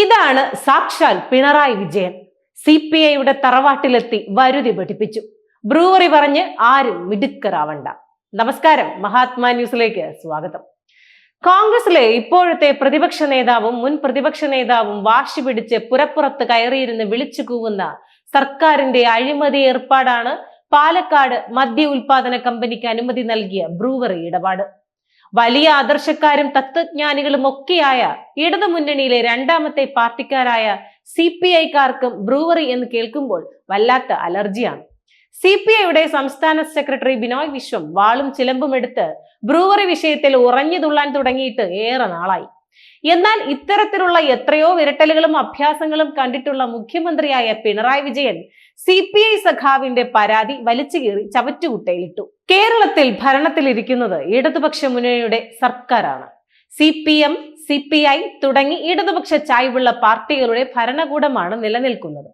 ഇതാണ് സാക്ഷാൽ Pinarayi Vijayan. C P ഐയുടെ തറവാട്ടിലെത്തി വരുതി പഠിപ്പിച്ചു. ബ്രൂവറി പറഞ്ഞ് ആരും മിടുക്കറാവണ്ട നമസ്കാരം. മഹാത്മാ ന്യൂസിലേക്ക് സ്വാഗതം. കോൺഗ്രസിലെ ഇപ്പോഴത്തെ പ്രതിപക്ഷ നേതാവും മുൻ പ്രതിപക്ഷ നേതാവും വാശി പിടിച്ച് പുരപ്പുറത്ത് കയറിയിരുന്ന് വിളിച്ചു കൂവുന്ന സർക്കാരിന്റെ അഴിമതി ഏർപ്പാടാണ് പാലക്കാട് മദ്യ ഉൽപാദന കമ്പനിക്ക് അനുമതി നൽകിയ ബ്രൂവറി ഇടപാട്. വലിയ ആദർശക്കാരും തത്വജ്ഞാനികളും ഒക്കെയായ ഇടതു മുന്നണിയിലെ രണ്ടാമത്തെ പാർട്ടിക്കാരായ സി പി ഐക്കാർക്കും ബ്രൂവറി എന്ന് കേൾക്കുമ്പോൾ വല്ലാത്ത അലർജിയാണ്. സി പി ഐയുടെ സംസ്ഥാന സെക്രട്ടറി ബിനോയ് വിശ്വം വാളും ചിലമ്പും എടുത്ത് ബ്രൂവറി വിഷയത്തിൽ ഉറഞ്ഞു തുള്ളാൻ തുടങ്ങിയിട്ട് ഏറെ നാളായി. എന്നാൽ ഇത്തരത്തിലുള്ള എത്രയോ വിരട്ടലുകളും അഭ്യാസങ്ങളും കണ്ടിട്ടുള്ള മുഖ്യമന്ത്രിയായ Pinarayi Vijayan C P I സഖാവിന്റെ പരാതി വലിച്ചു കീറി ചവറ്റുകുട്ടയിലിട്ടു. കേരളത്തിൽ ഭരണത്തിലിരിക്കുന്നത് ഇടതുപക്ഷ മുന്നണിയുടെ സർക്കാരാണ്. C P M C P I തുടങ്ങി ഇടതുപക്ഷ ചായ്വുള്ള പാർട്ടികളുടെ ഭരണകൂടമാണ് നിലനിൽക്കുന്നത്.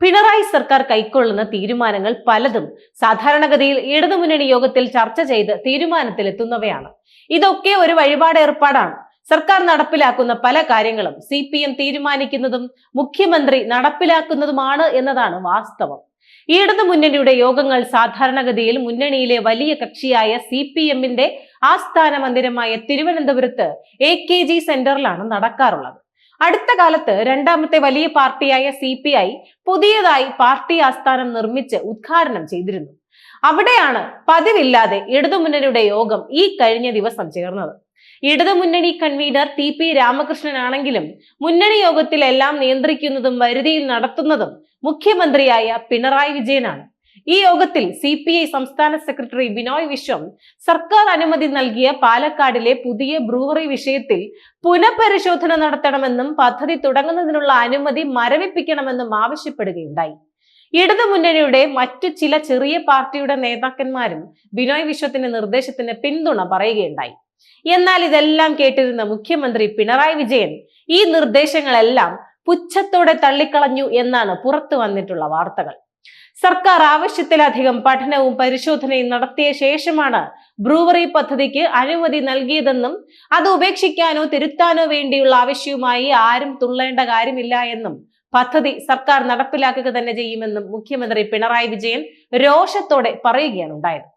പിണറായി സർക്കാർ കൈക്കൊള്ളുന്ന തീരുമാനങ്ങൾ പലതും സാധാരണഗതിയിൽ ഇടതുമുന്നണി യോഗത്തിൽ ചർച്ച ചെയ്ത് തീരുമാനത്തിലെത്തുന്നവയാണ്. ഇതൊക്കെ ഒരു വഴിപാട് ഏർപ്പാടാണ്. സർക്കാർ നടപ്പിലാക്കുന്ന പല കാര്യങ്ങളും സി പി എം തീരുമാനിക്കുന്നതും മുഖ്യമന്ത്രി നടപ്പിലാക്കുന്നതുമാണ് എന്നതാണ് വാസ്തവം. ഇടതു മുന്നണിയുടെ യോഗങ്ങൾ സാധാരണഗതിയിൽ മുന്നണിയിലെ വലിയ കക്ഷിയായ സി പി എമ്മിന്റെ ആസ്ഥാന മന്ദിരമായ തിരുവനന്തപുരത്ത് എ കെ ജി സെന്ററിലാണ് നടക്കാറുള്ളത്. അടുത്ത കാലത്ത് രണ്ടാമത്തെ വലിയ പാർട്ടിയായ സി പി ഐ പുതിയതായി പാർട്ടി ആസ്ഥാനം നിർമ്മിച്ച് ഉദ്ഘാടനം ചെയ്തിരുന്നു. അവിടെയാണ് പതിവില്ലാതെ ഇടതുമുന്നണിയുടെ യോഗം ഈ കഴിഞ്ഞ ദിവസം ചേർന്നത്. ഇടതുമുന്നണി കൺവീനർ ടി പി രാമകൃഷ്ണനാണെങ്കിലും മുന്നണി യോഗത്തിൽ എല്ലാം നിയന്ത്രിക്കുന്നതും വരുതിയിൽ നടത്തുന്നതും മുഖ്യമന്ത്രിയായ പിണറായി വിജയനാണ്. ഈ യോഗത്തിൽ സി പി ഐ സംസ്ഥാന സെക്രട്ടറി ബിനോയ് വിശ്വം സർക്കാർ അനുമതി നൽകിയ പാലക്കാടിലെ പുതിയ ബ്രൂവറി വിഷയത്തിൽ പുനഃപരിശോധന നടത്തണമെന്നും പദ്ധതി തുടങ്ങുന്നതിനുള്ള അനുമതി മരവിപ്പിക്കണമെന്നും ആവശ്യപ്പെടുകയുണ്ടായി. ഇടതുമുന്നണിയുടെ മറ്റു ചില ചെറിയ പാർട്ടിയുടെ നേതാക്കന്മാരും ബിനോയ് വിശ്വത്തിന്റെ നിർദ്ദേശത്തിന് പിന്തുണ പറയുകയുണ്ടായി. എന്നാൽ ഇതെല്ലാം കേട്ടിരുന്ന മുഖ്യമന്ത്രി പിണറായി വിജയൻ ഈ നിർദ്ദേശങ്ങളെല്ലാം പുച്ഛത്തോടെ തള്ളിക്കളഞ്ഞു എന്നാണ് പുറത്തു വന്നിട്ടുള്ള വാർത്തകൾ. സർക്കാർ ആവശ്യത്തിലധികം പഠനവും പരിശോധനയും നടത്തിയ ശേഷമാണ് ബ്രൂവറി പദ്ധതിക്ക് അനുമതി നൽകിയതെന്നും അത് ഉപേക്ഷിക്കാനോ തിരുത്താനോ വേണ്ടിയുള്ള ആവശ്യവുമായി ആരും തുള്ളേണ്ട കാര്യമില്ല എന്നും പദ്ധതി സർക്കാർ നടപ്പിലാക്കുക തന്നെ ചെയ്യുമെന്നും മുഖ്യമന്ത്രി പിണറായി വിജയൻ രോഷത്തോടെ പറയുകയാണ് ഉണ്ടായത്.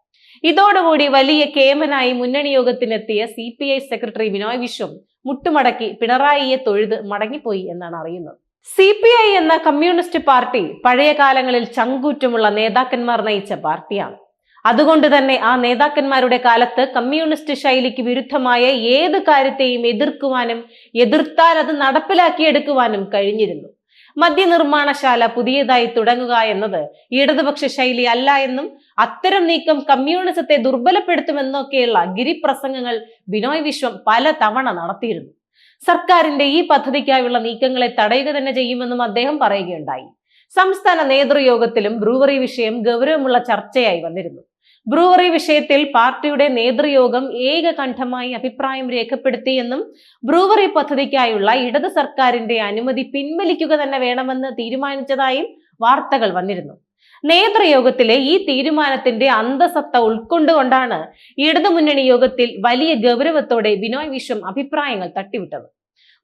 ഇതോടുകൂടി വലിയ കേമനായി മുന്നണി യോഗത്തിനെത്തിയ C P I secretary Binoy Viswam മുട്ടുമടക്കി പിണറായിയെ തൊഴുത് മടങ്ങിപ്പോയി എന്നാണ് അറിയുന്നത്. സി പി ഐ എന്ന കമ്മ്യൂണിസ്റ്റ് പാർട്ടി പഴയ കാലങ്ങളിൽ ചങ്കൂറ്റമുള്ള നേതാക്കന്മാർ നയിച്ച പാർട്ടിയാണ്. അതുകൊണ്ട് തന്നെ ആ നേതാക്കന്മാരുടെ കാലത്ത് കമ്മ്യൂണിസ്റ്റ് ശൈലിക്ക് വിരുദ്ധമായ ഏത് കാര്യത്തെയും എതിർക്കുവാനും എതിർത്താൽ അത് നടപ്പിലാക്കിയെടുക്കുവാനും കഴിഞ്ഞിരുന്നു. മദ്യനിർമ്മാണശാല പുതിയതായി തുടങ്ങുക എന്നത് ഇടതുപക്ഷ ശൈലി അല്ല എന്നും അത്തരം നീക്കം കമ്മ്യൂണിസത്തെ ദുർബലപ്പെടുത്തുമെന്നൊക്കെയുള്ള ഗിരിപ്രസംഗങ്ങൾ ബിനോയ് വിശ്വം പല തവണ നടത്തിയിരുന്നു. സർക്കാരിന്റെ ഈ പദ്ധതിക്കായുള്ള നീക്കങ്ങളെ തടയുക തന്നെ ചെയ്യുമെന്നും അദ്ദേഹം പറയുകയുണ്ടായി. സംസ്ഥാന നേതൃയോഗത്തിലും ബ്രൂവറി വിഷയം ഗൗരവമുള്ള ചർച്ചയായി വന്നിരുന്നു. ബ്രൂവറി വിഷയത്തിൽ പാർട്ടിയുടെ നേതൃയോഗം ഏകകണ്ഠമായി അഭിപ്രായം രേഖപ്പെടുത്തിയെന്നും ബ്രൂവറി പദ്ധതിക്കായുള്ള ഇടത് സർക്കാരിന്റെ അനുമതി പിൻവലിക്കുക തന്നെ വേണമെന്ന് തീരുമാനിച്ചതായും വാർത്തകൾ വന്നിരുന്നു. നേതൃയോഗത്തിലെ ഈ തീരുമാനത്തിന്റെ അന്തസത്ത ഉൾക്കൊണ്ടുകൊണ്ടാണ് ഇടതുമുന്നണി യോഗത്തിൽ വലിയ ഗൗരവത്തോടെ ബിനോയ് വിശ്വം അഭിപ്രായങ്ങൾ തട്ടിവിട്ടത്.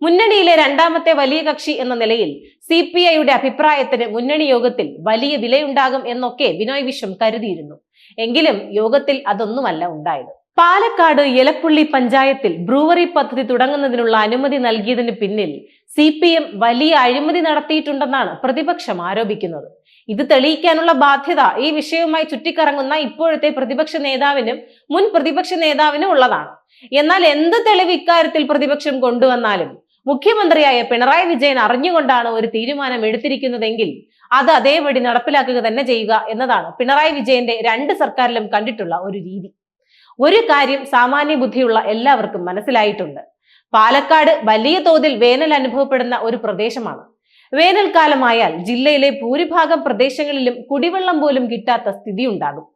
മുന്നണിയിലെ രണ്ടാമത്തെ വലിയ കക്ഷി എന്ന നിലയിൽ സി പി ഐയുടെ അഭിപ്രായത്തിന് മുന്നണി യോഗത്തിൽ വലിയ വിലയുണ്ടാകും എന്നൊക്കെ ബിനോയ് വിശ്വം കരുതിയിരുന്നു. എങ്കിലും യോഗത്തിൽ അതൊന്നുമല്ല ഉണ്ടായത്. പാലക്കാട് എലപ്പുള്ളി പഞ്ചായത്തിൽ ബ്രൂവറി പദ്ധതി തുടങ്ങുന്നതിനുള്ള അനുമതി നൽകിയതിന് പിന്നിൽ സി പി എം വലിയ അഴിമതി നടത്തിയിട്ടുണ്ടെന്നാണ് പ്രതിപക്ഷം ആരോപിക്കുന്നത്. ഇത് തെളിയിക്കാനുള്ള ബാധ്യത ഈ വിഷയവുമായി ചുറ്റിക്കറങ്ങുന്ന ഇപ്പോഴത്തെ പ്രതിപക്ഷ നേതാവിനും മുൻ പ്രതിപക്ഷ നേതാവിനും ഉള്ളതാണ്. എന്നാൽ എന്ത് തെളിവ് ഇക്കാര്യത്തിൽ പ്രതിപക്ഷം കൊണ്ടുവന്നാലും മുഖ്യമന്ത്രിയായ പിണറായി വിജയൻ അറിഞ്ഞുകൊണ്ടാണ് ഒരു തീരുമാനം എടുത്തിരിക്കുന്നതെങ്കിൽ അത് അതേപടി നടപ്പിലാക്കുക തന്നെ ചെയ്യുക എന്നതാണ് പിണറായി വിജയന്റെ രണ്ട് സർക്കാരിലും കണ്ടിട്ടുള്ള ഒരു രീതി. ഒരു കാര്യം സാമാന്യ ബുദ്ധിയുള്ള എല്ലാവർക്കും മനസ്സിലായിട്ടുണ്ട്. പാലക്കാട് വലിയ തോതിൽ വേനൽ അനുഭവപ്പെടുന്ന ഒരു പ്രദേശമാണ്. വേനൽക്കാലമായാൽ ജില്ലയിലെ ഭൂരിഭാഗം പ്രദേശങ്ങളിലും കുടിവെള്ളം പോലും കിട്ടാത്ത സ്ഥിതി ഉണ്ടാകും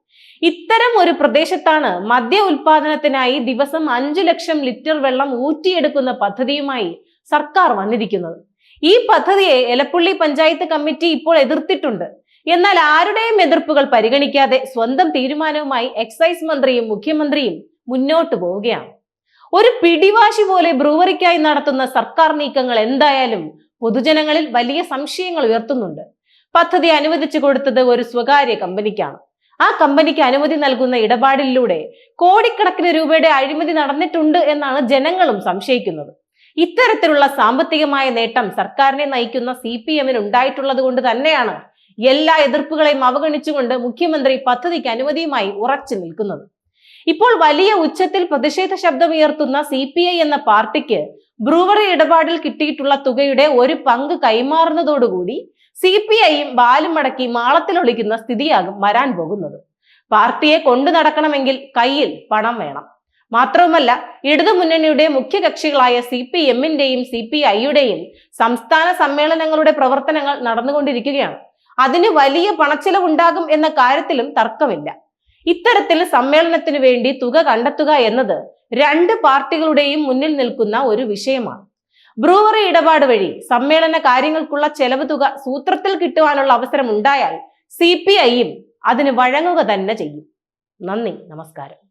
ഇത്തരം ഒരു പ്രദേശത്താണ് മദ്യ ഉൽപാദനത്തിനായി ദിവസം അഞ്ചു ലക്ഷം ലിറ്റർ വെള്ളം ഊറ്റിയെടുക്കുന്ന പദ്ധതിയുമായി സർക്കാർ വന്നിരിക്കുന്നത്. ഈ പദ്ധതിയെ എലപ്പുള്ളി പഞ്ചായത്ത് കമ്മിറ്റി ഇപ്പോൾ എതിർത്തിട്ടുണ്ട്. എന്നാൽ ആരുടെയും എതിർപ്പുകൾ പരിഗണിക്കാതെ സ്വന്തം തീരുമാനവുമായി എക്സൈസ് മന്ത്രിയും മുഖ്യമന്ത്രിയും മുന്നോട്ട് പോവുകയാണ്. ഒരു പിടിവാശി പോലെ ബ്രൂവറിക്കായി നടത്തുന്ന സർക്കാർ നീക്കങ്ങൾ എന്തായാലും പൊതുജനങ്ങളിൽ വലിയ സംശയങ്ങൾ ഉയർത്തുന്നുണ്ട്. പദ്ധതി അനുവദിച്ചു കൊടുത്തത് ഒരു സ്വകാര്യ കമ്പനിക്കാണ്. ആ കമ്പനിക്ക് അനുമതി നൽകുന്ന ഇടപാടിലൂടെ കോടിക്കണക്കിന് രൂപയുടെ അഴിമതി നടന്നിട്ടുണ്ട് എന്നാണ് ജനങ്ങളും സംശയിക്കുന്നത്. ഇത്തരത്തിലുള്ള സാമ്പത്തികമായ നേട്ടം സർക്കാരിനെ നയിക്കുന്ന സി പി എമ്മിന് ഉണ്ടായിട്ടുള്ളത് കൊണ്ട് തന്നെയാണ് എല്ലാ എതിർപ്പുകളെയും അവഗണിച്ചുകൊണ്ട് മുഖ്യമന്ത്രി പദ്ധതിക്ക് അനുമതിയുമായി ഉറച്ചു നിൽക്കുന്നത്. ഇപ്പോൾ വലിയ ഉച്ചത്തിൽ പ്രതിഷേധ ശബ്ദമുയർത്തുന്ന സി പി ഐ എന്ന പാർട്ടിക്ക് ബ്രൂവറി ഇടപാടിൽ കിട്ടിയിട്ടുള്ള തുകയുടെ ഒരു പങ്ക് കൈമാറുന്നതോടുകൂടി സി പി ഐയും ബാലും മടക്കി മാളത്തിലൊളിക്കുന്ന സ്ഥിതിയാകും വരാൻ പോകുന്നത്. പാർട്ടിയെ കൊണ്ടു നടക്കണമെങ്കിൽ കയ്യിൽ പണം വേണം. മാത്രവുമല്ല ഇടതുമുന്നണിയുടെ മുഖ്യ കക്ഷികളായ സി പി എമ്മിന്റെയും സി പി ഐയുടെയും സംസ്ഥാന സമ്മേളനങ്ങളുടെ പ്രവർത്തനങ്ങൾ നടന്നുകൊണ്ടിരിക്കുകയാണ്. അതിന് വലിയ പണച്ചെലവുണ്ടാകും എന്ന കാര്യത്തിലും തർക്കമില്ല. ഇത്തരത്തിൽ സമ്മേളനത്തിനു വേണ്ടി തുക കണ്ടെത്തുക എന്നത് രണ്ട് പാർട്ടികളുടെയും മുന്നിൽ നിൽക്കുന്ന ഒരു വിഷയമാണ്. ബ്രൂവറി ഇടപാട് വഴി സമ്മേളന കാര്യങ്ങൾക്കുള്ള ചെലവ് തുക സൂത്രത്തിൽ കിട്ടുവാനുള്ള അവസരം ഉണ്ടായാൽ സി പി ഐയും അതിന് വഴങ്ങുക തന്നെ ചെയ്യും. നന്ദി നമസ്കാരം.